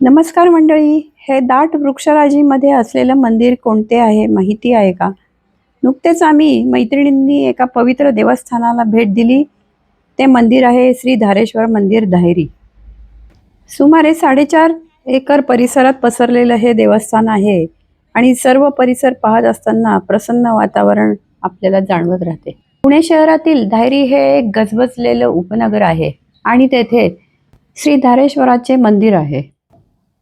नमस्कार मंडळी हे दाट वृक्षराजीमध्ये असलेलं मंदिर कोणते आहे माहिती आहे का? नुकतेच आम्ही मैत्रिणींनी एका पवित्र देवस्थानाला भेट दिली. ते मंदिर आहे श्री धारेश्वर मंदिर धायरी. सुमारे साडेचार एकर परिसरात पसरलेलं हे देवस्थान आहे आणि सर्व परिसर पाहत असताना प्रसन्न वातावरण आपल्याला जाणवत राहते. पुणे शहरातील धायरी हे एक गजबजलेलं उपनगर आहे आणि तेथे श्री धारेश्वराचे मंदिर आहे.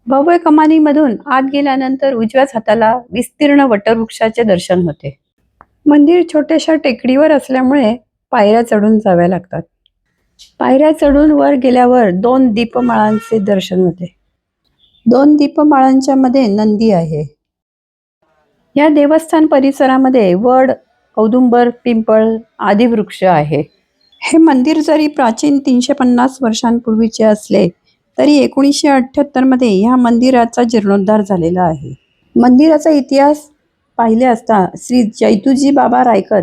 भव्य कमानीमधून आत गेल्यानंतर उजव्याच हाताला विस्तीर्ण वटवृक्षाचे दर्शन होते. मंदिर छोट्याशा टेकडीवर असल्यामुळे पायऱ्या चढून जाव्या लागतात. पायऱ्या चढून वर गेल्यावर दोन दीपमाळांचे दर्शन होते. दोन दीपमाळांच्या मध्ये नंदी आहे. या देवस्थान परिसरामध्ये वड औदुंबर पिंपळ आदी वृक्ष आहे. हे मंदिर जरी प्राचीन तीनशे पन्नास वर्षांपूर्वीचे असले तरी एकोणीसशे अठ्ठ्याहत्तरमध्ये ह्या मंदिराचा जीर्णोद्धार झालेला आहे. मंदिराचा इतिहास पाहिले असता श्री जैतूजी बाबा रायकर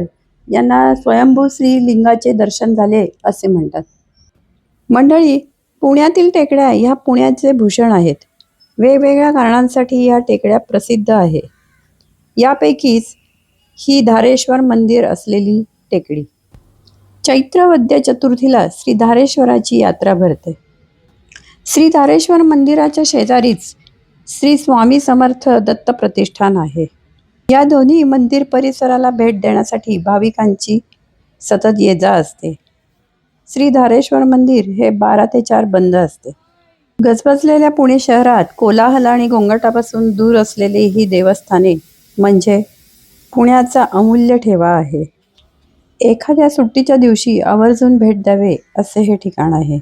यांना स्वयंभू श्री लिंगाचे दर्शन झाले असे म्हणतात. मंडळी पुण्यातील टेकड्या ह्या पुण्याचे भूषण आहेत. वेगवेगळ्या कारणांसाठी ह्या टेकड्या प्रसिद्ध आहे. यापैकीच ही धारेश्वर मंदिर असलेली टेकडी. चैत्र वद्य चतुर्थीला श्री धारेश्वराची यात्रा भरते. श्री धारेश्वर मंदिराच्या शेजारीच श्री स्वामी समर्थ दत्त प्रतिष्ठान आहे. या दोन्ही मंदिर परिसराला भेट देण्यासाठी भाविकांची सतत ये जा असते. श्री धारेश्वर मंदिर हे बारा ते चार बंद असते. गजबजलेल्या पुणे शहरात कोलाहल आणि गोंगाटापासून दूर असलेली ही देवस्थाने म्हणजे पुण्याचा अमूल्य ठेवा आहे. एखाद्या सुट्टीच्या दिवशी आवर्जून भेट द्यावे असे हे ठिकाण आहे.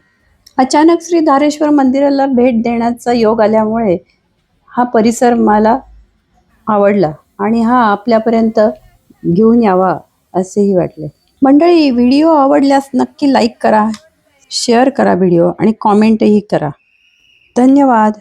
अचानक श्री धारेश्वर मंदिराला भेट देण्याचा योग आल्यामुळे हा परिसर मला आवडला आणि हा आपल्यापर्यंत घेऊन यावा असेही वाटले. मंडळी व्हिडिओ आवडल्यास नक्की लाईक करा शेअर करा व्हिडिओ आणि कॉमेंटही करा. धन्यवाद.